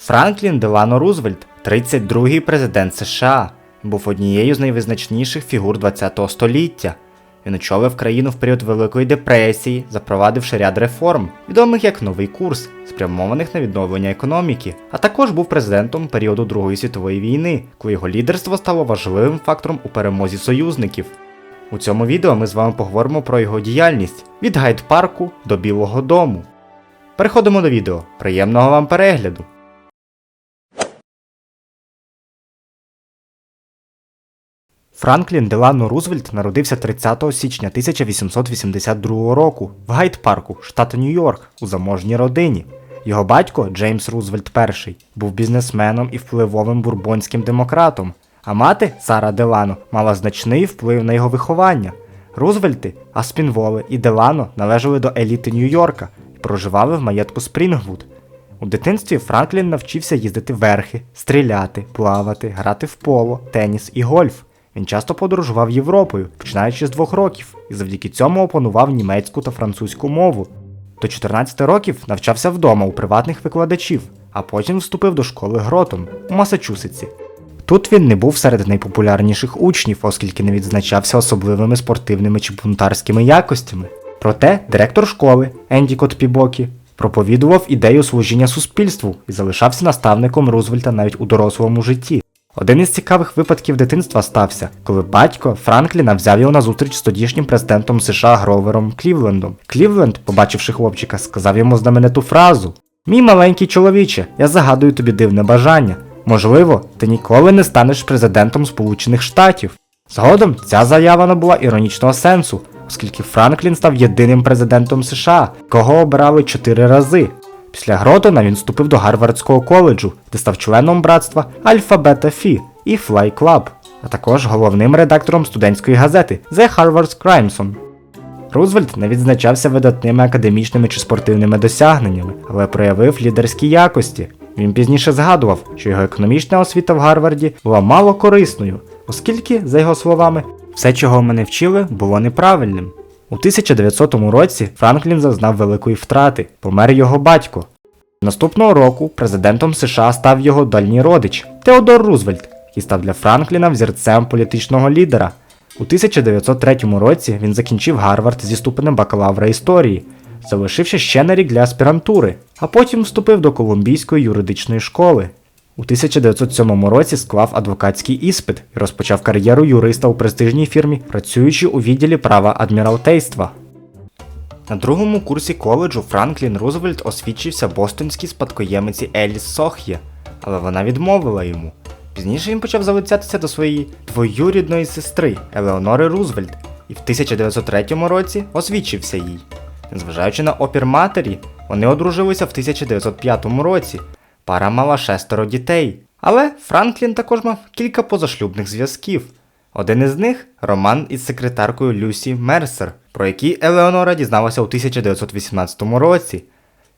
Франклін Делано Рузвельт, 32-й президент США, був однією з найвизначніших фігур ХХ століття. Він очолив країну в період Великої депресії, запровадивши ряд реформ, відомих як новий курс, спрямованих на відновлення економіки, а також був президентом періоду Другої світової війни, коли його лідерство стало важливим фактором у перемозі союзників. У цьому відео ми з вами поговоримо про його діяльність від гайд-парку до Білого Дому. Переходимо до відео. Приємного вам перегляду! Франклін Делано Рузвельт народився 30 січня 1882 року в Гайд-парку, штат Нью-Йорк, у заможній родині. Його батько Джеймс Рузвельт І був бізнесменом і впливовим бурбонським демократом, а мати Сара Делано мала значний вплив на його виховання. Рузвельти, Аспінволи і Делано належали до еліти Нью-Йорка і проживали в маєтку Спрінгвуд. У дитинстві Франклін навчився їздити верхи, стріляти, плавати, грати в поло, теніс і гольф. Він часто подорожував Європою, починаючи з двох років, і завдяки цьому опанував німецьку та французьку мову. До 14 років навчався вдома у приватних викладачів, а потім вступив до школи Гротон у Масачусетсі. Тут він не був серед найпопулярніших учнів, оскільки не відзначався особливими спортивними чи бунтарськими якостями. Проте директор школи Енді Котпібокі проповідував ідею служіння суспільству і залишався наставником Рузвельта навіть у дорослому житті. Один із цікавих випадків дитинства стався, коли батько Франкліна взяв його на зустріч з тодішнім президентом США Гровером Клівлендом. Клівленд, побачивши хлопчика, сказав йому знамениту фразу: Мій маленький чоловіче, я загадую тобі дивне бажання. Можливо, ти ніколи не станеш президентом Сполучених Штатів. Згодом ця заява набула іронічного сенсу, оскільки Франклін став єдиним президентом США, кого обирали чотири рази. Після Гротона він вступив до Гарвардського коледжу, де став членом братства Альфа Бета Фі і Fly Club, а також головним редактором студентської газети The Harvard Crimson. Рузвельт не відзначався видатними академічними чи спортивними досягненнями, але проявив лідерські якості. Він пізніше згадував, що його економічна освіта в Гарварді була мало корисною, оскільки, за його словами, все, чого мене вчили, було неправильним. У 1900 році Франклін зазнав великої втрати, помер його батько. Наступного року президентом США став його дальній родич Теодор Рузвельт, який став для Франкліна взірцем політичного лідера. У 1903 році він закінчив Гарвард зі ступенем бакалавра історії, залишився ще на рік для аспірантури, а потім вступив до Колумбійської юридичної школи. У 1907 році склав адвокатський іспит і розпочав кар'єру юриста у престижній фірмі, працюючи у відділі права адміралтейства. На другому курсі коледжу Франклін Рузвельт освідчився бостонській спадкоємиці Еліс Сох'є, але вона відмовила йому. Пізніше він почав залицятися до своєї двоюрідної сестри Елеонори Рузвельт і в 1903 році освідчився їй. Незважаючи на опір матері, вони одружилися в 1905 році. Пара мала шестеро дітей. Але Франклін також мав кілька позашлюбних зв'язків. Один із них роман із секретаркою Люсі Мерсер, про який Елеонора дізналася у 1918 році.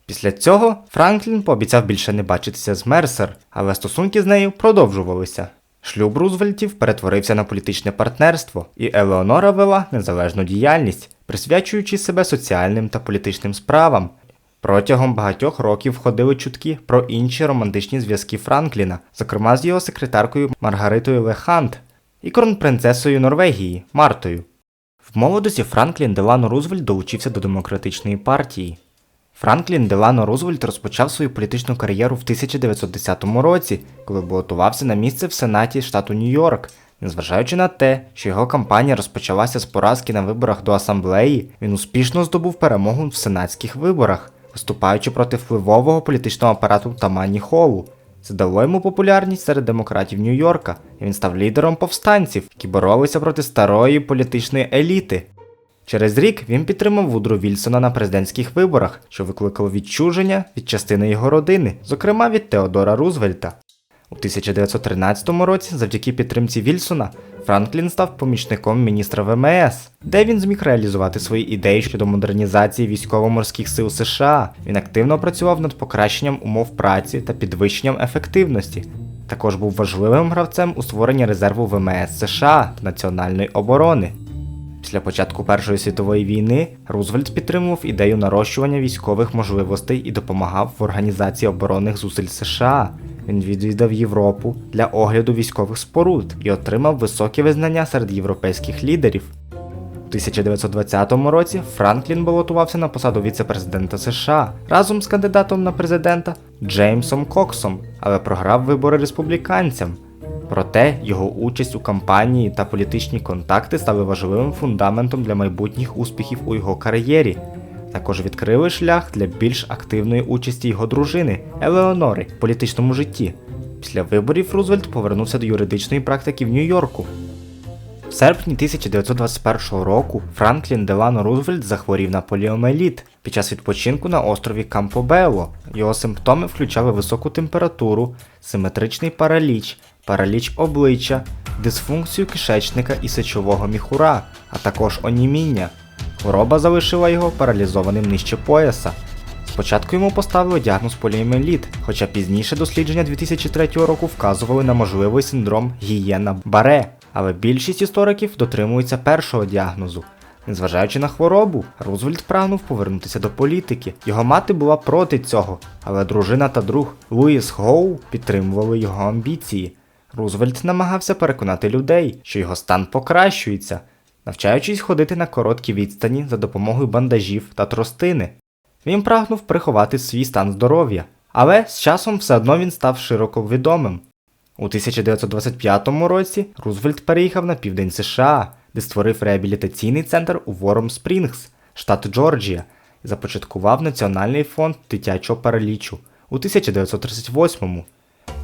Після цього Франклін пообіцяв більше не бачитися з Мерсер, але стосунки з нею продовжувалися. Шлюб Рузвельтів перетворився на політичне партнерство, і Елеонора вела незалежну діяльність, присвячуючи себе соціальним та політичним справам. Протягом багатьох років ходили чутки про інші романтичні зв'язки Франкліна, зокрема з його секретаркою Маргаритою Лехант і кронпринцесою Норвегії Мартою. В молодості Франклін Делано Рузвельт долучився до демократичної партії. Франклін Делано Рузвельт розпочав свою політичну кар'єру в 1910 році, коли балотувався на місце в Сенаті штату Нью-Йорк. Незважаючи на те, що його кампанія розпочалася з поразки на виборах до асамблеї, він успішно здобув перемогу в сенатських виборах, виступаючи проти впливового політичного апарату Тамані Холу. Це дало йому популярність серед демократів Нью-Йорка, і він став лідером повстанців, які боролися проти старої політичної еліти. Через рік він підтримав Вудру Вільсона на президентських виборах, що викликало відчуження від частини його родини, зокрема від Теодора Рузвельта. У 1913 році, завдяки підтримці Вільсона, Франклін став помічником міністра ВМС, де він зміг реалізувати свої ідеї щодо модернізації військово-морських сил США. Він активно працював над покращенням умов праці та підвищенням ефективності. Також був важливим гравцем у створенні резерву ВМС США та національної оборони. Після початку Першої світової війни Рузвельт підтримував ідею нарощування військових можливостей і допомагав в організації оборонних зусиль США. Він відвідав Європу для огляду військових споруд і отримав високі визнання серед європейських лідерів. У 1920 році Франклін балотувався на посаду віце-президента США разом з кандидатом на президента Джеймсом Коксом, але програв вибори республіканцям. Проте його участь у кампанії та політичні контакти стали важливим фундаментом для майбутніх успіхів у його кар'єрі. Також відкрили шлях для більш активної участі його дружини Елеонори в політичному житті. Після виборів Рузвельт повернувся до юридичної практики в Нью-Йорку. В серпні 1921 року Франклін Делано Рузвельт захворів на поліомеліт під час відпочинку на острові Кампобело. Його симптоми включали високу температуру, симетричний параліч, параліч обличчя, дисфункцію кишечника і сечового міхура, а також оніміння. Хвороба залишила його паралізованим нижче пояса. Спочатку йому поставили діагноз поліоміеліт, хоча пізніше дослідження 2003 року вказували на можливий синдром гієна Баре, але більшість істориків дотримуються першого діагнозу. Незважаючи на хворобу, Рузвельт прагнув повернутися до політики. Його мати була проти цього, але дружина та друг Луїс Гоу підтримували його амбіції. Рузвельт намагався переконати людей, що його стан покращується, навчаючись ходити на короткі відстані за допомогою бандажів та тростини. Він прагнув приховати свій стан здоров'я, але з часом все одно він став широко відомим. У 1925 році Рузвельт переїхав на південь США, де створив реабілітаційний центр у Вором Спрінгс, штат Джорджія, і започаткував Національний фонд дитячого паралічу у 1938-му.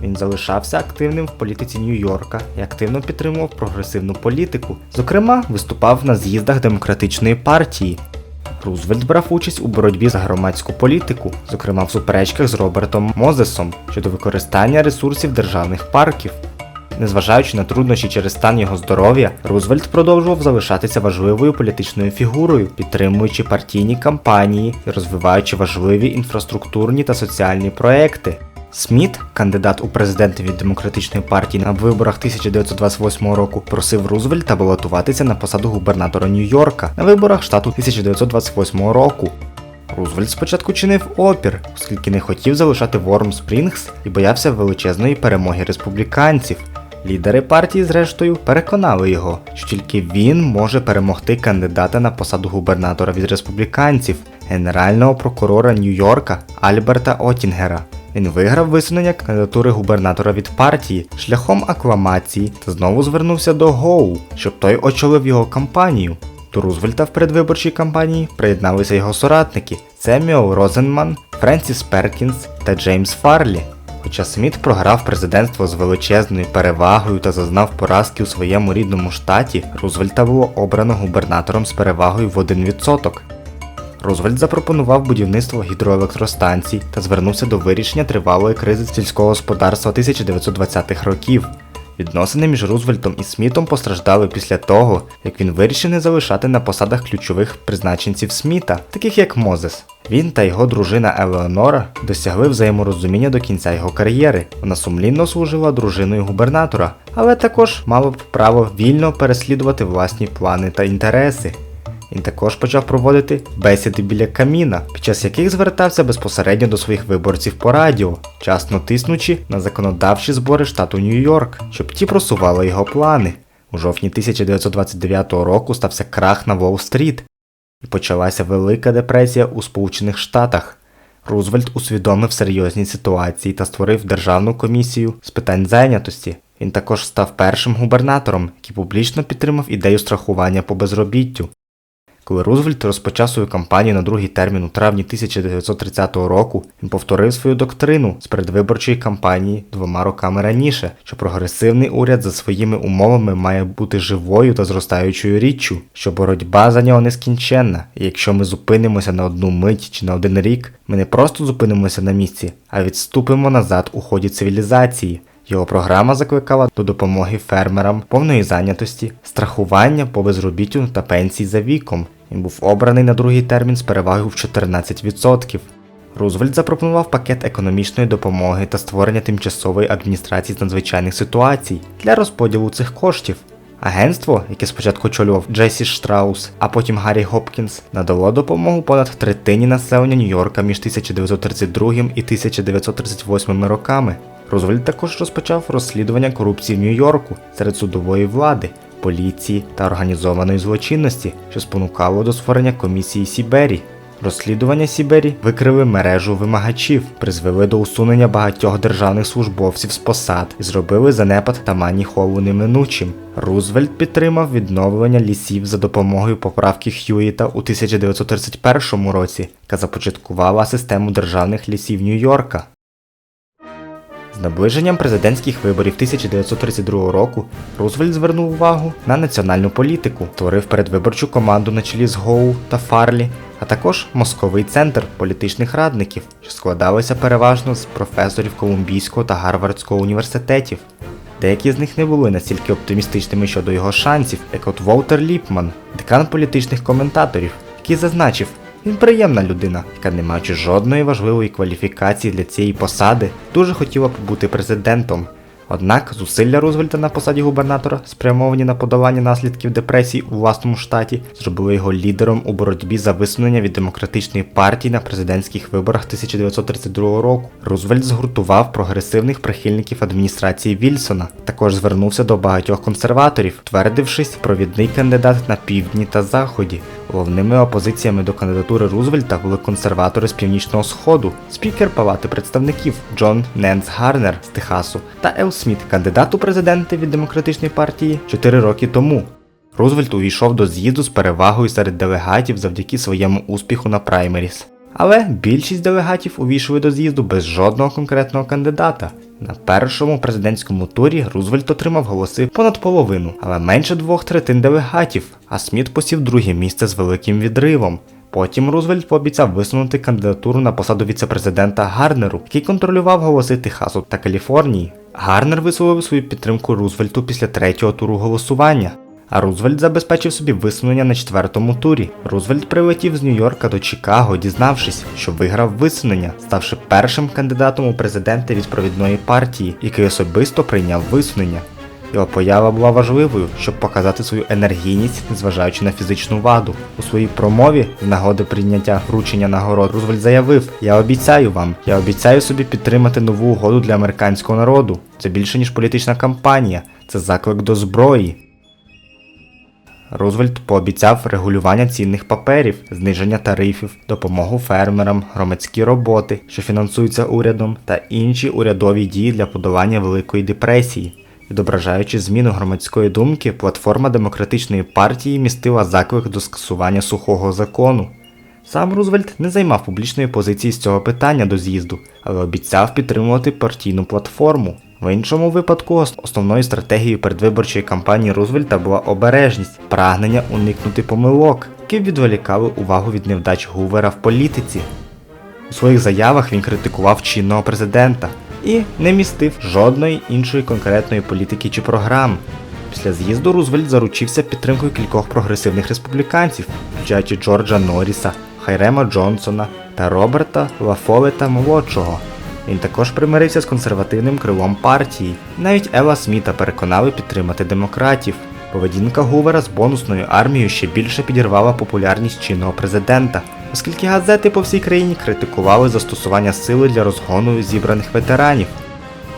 Він залишався активним в політиці Нью-Йорка і активно підтримував прогресивну політику. Зокрема, виступав на з'їздах демократичної партії. Рузвельт брав участь у боротьбі за громадську політику, зокрема в суперечках з Робертом Мозесом щодо використання ресурсів державних парків. Незважаючи на труднощі через стан його здоров'я, Рузвельт продовжував залишатися важливою політичною фігурою, підтримуючи партійні кампанії і розвиваючи важливі інфраструктурні та соціальні проекти. Сміт, кандидат у президенти від демократичної партії на виборах 1928 року, просив Рузвельта балотуватися на посаду губернатора Нью-Йорка на виборах штату 1928 року. Рузвельт спочатку чинив опір, оскільки не хотів залишати Ворм Спрінгс і боявся величезної перемоги республіканців. Лідери партії, зрештою, переконали його, що тільки він може перемогти кандидата на посаду губернатора від республіканців, генерального прокурора Нью-Йорка Альберта Отінгера. Він виграв висунення кандидатури губернатора від партії шляхом акламації та знову звернувся до Гоу, щоб той очолив його кампанію. До Рузвельта в передвиборчій кампанії приєдналися його соратники Семюел Розенман, Френсіс Перкінс та Джеймс Фарлі. Хоча Сміт програв президентство з величезною перевагою та зазнав поразки у своєму рідному штаті, Рузвельта було обрано губернатором з перевагою в 1%. Рузвельт запропонував будівництво гідроелектростанцій та звернувся до вирішення тривалої кризи сільського господарства 1920-х років. Відносини між Рузвельтом і Смітом постраждали після того, як він вирішив не залишати на посадах ключових призначенців Сміта, таких як Мозес. Він та його дружина Елеонора досягли взаєморозуміння до кінця його кар'єри. Вона сумлінно служила дружиною губернатора, але також мала б право вільно переслідувати власні плани та інтереси. Він також почав проводити бесіди біля каміна, під час яких звертався безпосередньо до своїх виборців по радіо, часно тиснучи на законодавчі збори штату Нью-Йорк, щоб ті просували його плани. У жовтні 1929 року стався крах на Уолл-стріт, і почалася Велика депресія у Сполучених Штатах. Рузвельт усвідомив серйозні ситуації та створив Державну комісію з питань зайнятості. Він також став першим губернатором, який публічно підтримав ідею страхування по безробіттю. Коли Рузвельт розпочав свою кампанію на другий термін у травні 1930 року, він повторив свою доктрину з передвиборчої кампанії двома роками раніше, що прогресивний уряд за своїми умовами має бути живою та зростаючою річчю, що боротьба за нього нескінченна, і якщо ми зупинимося на одну мить чи на один рік, ми не просто зупинимося на місці, а відступимо назад у ході цивілізації. Його програма закликала до допомоги фермерам, повної зайнятості, страхування по безробіттю та пенсій за віком. Він був обраний на другий термін з перевагою в 14%. Рузвельт запропонував пакет економічної допомоги та створення тимчасової адміністрації з надзвичайних ситуацій для розподілу цих коштів. Агентство, яке спочатку очолював Джесі Штраус, а потім Гаррі Гопкінс, надало допомогу понад третині населення Нью-Йорка між 1932 і 1938 роками. Рузвельт також розпочав розслідування корупції в Нью-Йорку серед судової влади, поліції та організованої злочинності, що спонукало до створення комісії Сібері. Розслідування Сібері викрили мережу вимагачів, призвели до усунення багатьох державних службовців з посад і зробили занепад та маніхову неминучим. Рузвельт підтримав відновлення лісів за допомогою поправки Х'юїта у 1931 році, яка започаткувала систему державних лісів Нью-Йорка. З наближенням президентських виборів 1932 року Рузвельт звернув увагу на національну політику, створив передвиборчу команду на чолі з Гоу та Фарлі, а також мозковий центр політичних радників, що складалися переважно з професорів Колумбійського та Гарвардського університетів. Деякі з них не були настільки оптимістичними щодо його шансів, як от Волтер Ліпман, декан політичних коментаторів, який зазначив, він приємна людина, яка, не маючи жодної важливої кваліфікації для цієї посади, дуже хотіла б бути президентом. Однак зусилля Рузвельта на посаді губернатора, спрямовані на подолання наслідків депресії у власному штаті, зробили його лідером у боротьбі за висунення від демократичної партії на президентських виборах 1932 року. Рузвельт згуртував прогресивних прихильників адміністрації Вільсона. Також звернувся до багатьох консерваторів, твердившись провідний кандидат на півдні та заході. Головними опозиціями до кандидатури Рузвельта були консерватори з північного сходу, спікер Палати представників Джон Ненс Гарнер з Техасу та Ел Сміт, кандидат у президенти від демократичної партії 4 роки тому. Рузвельт увійшов до з'їзду з перевагою серед делегатів завдяки своєму успіху на праймеріс. Але більшість делегатів увійшли до з'їзду без жодного конкретного кандидата. На першому президентському турі Рузвельт отримав голоси понад половину, але менше двох третин делегатів, а Сміт посів друге місце з великим відривом. Потім Рузвельт пообіцяв висунути кандидатуру на посаду віцепрезидента Гарнеру, який контролював голоси Техасу та Каліфорнії. Гарнер висловив свою підтримку Рузвельту після третього туру голосування. А Рузвельт забезпечив собі висунення на четвертому турі. Рузвельт прилетів з Нью-Йорка до Чикаго, дізнавшись, що виграв висунення, ставши першим кандидатом у президенти від провідної партії, який особисто прийняв висунення. Його поява була важливою, щоб показати свою енергійність, незважаючи на фізичну ваду. У своїй промові з нагоди прийняття вручення нагород Рузвельт заявив: Я обіцяю вам, я обіцяю собі підтримати нову угоду для американського народу. Це більше ніж політична кампанія, це заклик до зброї. Рузвельт пообіцяв регулювання цінних паперів, зниження тарифів, допомогу фермерам, громадські роботи, що фінансуються урядом, та інші урядові дії для подолання Великої депресії. Відображаючи зміну громадської думки, платформа демократичної партії містила заклик до скасування сухого закону. Сам Рузвельт не займав публічної позиції з цього питання до з'їзду, але обіцяв підтримувати партійну платформу. В іншому випадку основною стратегією передвиборчої кампанії Рузвельта була обережність, прагнення уникнути помилок, які відволікали увагу від невдач Гувера в політиці. У своїх заявах він критикував чинного президента і не містив жодної іншої конкретної політики чи програми. Після з'їзду Рузвельт заручився підтримкою кількох прогресивних республіканців, включаючи Джорджа Норріса, Хайрема Джонсона та Роберта Лафолета молодшого. Він також примирився з консервативним крилом партії. Навіть Ела Сміта переконали підтримати демократів. Поведінка Гувера з бонусною армією ще більше підірвала популярність чинного президента, оскільки газети по всій країні критикували застосування сили для розгону зібраних ветеранів.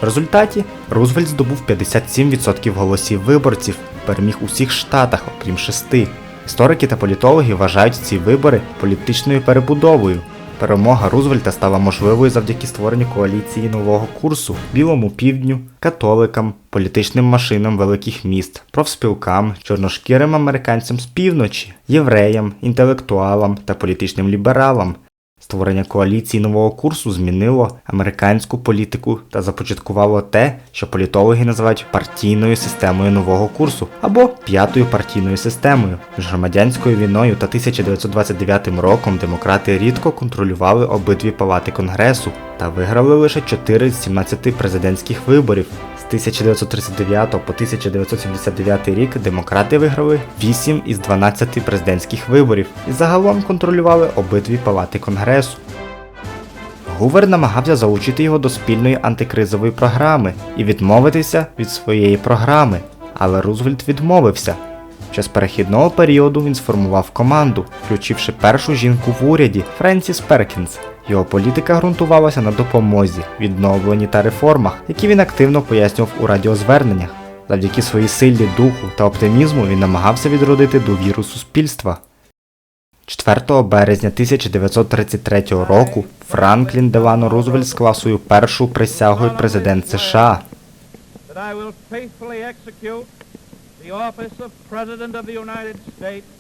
В результаті Рузвельт здобув 57% голосів виборців, переміг у всіх штатах, окрім шести. Історики та політологи вважають ці вибори політичною перебудовою. Перемога Рузвельта стала можливою завдяки створенню коаліції нового курсу білому півдню, католикам, політичним машинам великих міст, профспілкам, чорношкірим американцям з півночі, євреям, інтелектуалам та політичним лібералам. Створення коаліції нового курсу змінило американську політику та започаткувало те, що політологи називають партійною системою нового курсу або п'ятою партійною системою. Між громадянською війною та 1929 роком демократи рідко контролювали обидві палати конгресу та виграли лише 4 з 17 президентських виборів. З 1939 по 1979 рік демократи виграли 8 із 12 президентських виборів і загалом контролювали обидві палати конгресу. Гувер намагався залучити його до спільної антикризової програми і відмовитися від своєї програми. але Рузвельт відмовився. Час перехідного періоду він сформував команду, включивши першу жінку в уряді Френсіс Перкінс. Його політика ґрунтувалася на допомозі, відновленні та реформах, які він активно пояснював у радіозверненнях. Завдяки своїй силі духу та оптимізму він намагався відродити довіру суспільства. 4 березня 1933 року Франклін Делано Рузвельт склав свою першу присягу президент США. The office of President of the United States